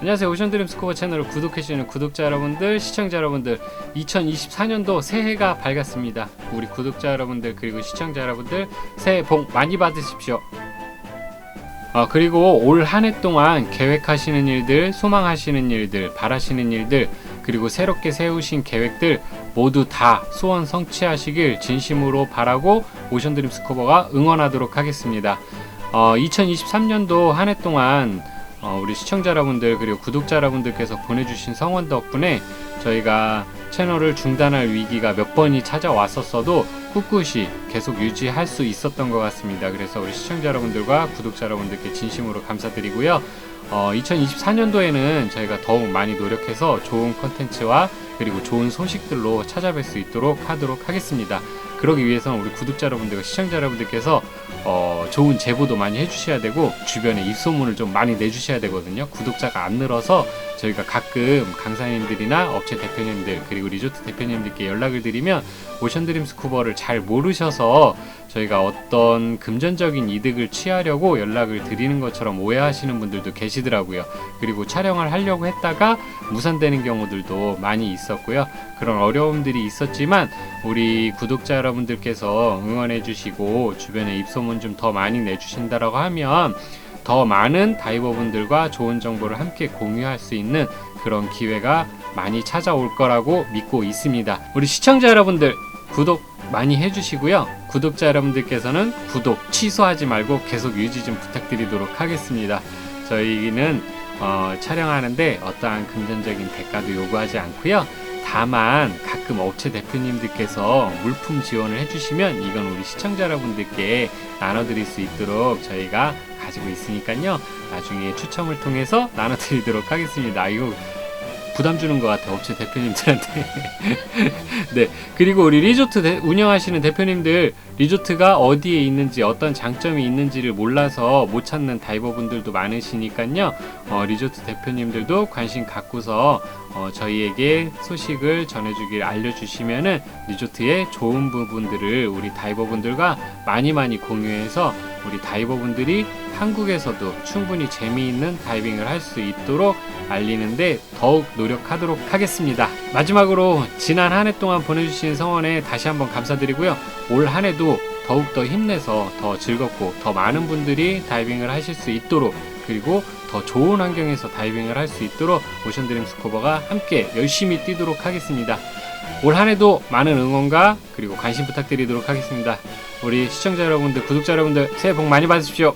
안녕하세요. 오션드림 스코어 채널을 구독해주시는 구독자 여러분들 시청자 여러분들 2024년도 새해가 밝았습니다. 우리 구독자 여러분들 그리고 시청자 여러분들 새해 복 많이 받으십시오. 어, 그리고 올 한 해 동안 계획하시는 일들 소망하시는 일들 바라시는 일들 그리고 새롭게 세우신 계획들 모두 다 소원 성취하시길 진심으로 바라고 오션드림 스코버가 응원하도록 하겠습니다 어, 2023년도 한 해 동안 어, 우리 시청자 여러분들 그리고 구독자 여러분들께서 보내주신 성원 덕분에 저희가 채널을 중단할 위기가 몇 번이 찾아왔었어도 꿋꿋이 계속 유지할 수 있었던 것 같습니다. 그래서 우리 시청자 여러분들과 구독자 여러분들께 진심으로 감사드리고요. 어, 2024년도에는 저희가 더욱 많이 노력해서 좋은 컨텐츠와 그리고 좋은 소식들로 찾아뵐 수 있도록 하도록 하겠습니다. 그러기 위해서는 우리 구독자 여러분들과 시청자 여러분들께서 어, 좋은 제보도 많이 해주셔야 되고 주변에 입소문을 좀 많이 내주셔야 되거든요. 구독자가 안 늘어서 저희가 가끔 강사님들이나 업체 대표님들 그리고 리조트 대표님들께 연락을 드리면 오션드림 스쿠버를 잘 모르셔서 저희가 어떤 금전적인 이득을 취하려고 연락을 드리는 것처럼 오해하시는 분들도 계시 더라고요. 그리고 촬영을 하려고 했다가 무산되는 경우들도 많이 있었고요. 그런 어려움들이 있었지만 우리 구독자 여러분들께서 응원해 주시고 주변에 입소문 좀 더 많이 내주신다라고 하면 더 많은 다이버분들과 좋은 정보를 함께 공유할 수 있는 그런 기회가 많이 찾아올 거라고 믿고 있습니다. 우리 시청자 여러분들 구독 많이 해주시고요. 구독자 여러분들께서는 구독 취소하지 말고 계속 유지 좀 부탁드리도록 하겠습니다. 저희는 어, 촬영하는데 어떠한 금전적인 대가도 요구하지 않고요. 다만 가끔 업체 대표님들께서 물품 지원을 해주시면 이건 우리 시청자 여러분들께 나눠드릴 수 있도록 저희가 가지고 있으니까요. 나중에 추첨을 통해서 나눠드리도록 하겠습니다. 이거 부담 주는 것 같아 업체 대표님들한테. 네 그리고 우리 리조트 대- 운영하시는 대표님들 리조트가 어디에 있는지 어떤 장점이 있는지를 몰라서 못 찾는 다이버분들도 많으시니까요. 어, 리조트 대표님들도 관심 갖고서 어, 저희에게 소식을 전해주길 알려주시면은 리조트의 좋은 부분들을 우리 다이버분들과 많이 많이 공유해서 우리 다이버분들이 한국에서도 충분히 재미있는 다이빙을 할 수 있도록 알리는데 더욱 노력하도록 하겠습니다. 마지막으로 지난 한 해 동안 보내주신 성원에 다시 한번 감사드리고요. 올 한 해도 더욱더 힘내서 더 즐겁고 더 많은 분들이 다이빙을 하실 수 있도록 그리고 더 좋은 환경에서 다이빙을 할 수 있도록 오션드림 스코버가 함께 열심히 뛰도록 하겠습니다. 올 한 해도 많은 응원과 그리고 관심 부탁드리도록 하겠습니다. 우리 시청자 여러분들, 구독자 여러분들 새해 복 많이 받으십시오.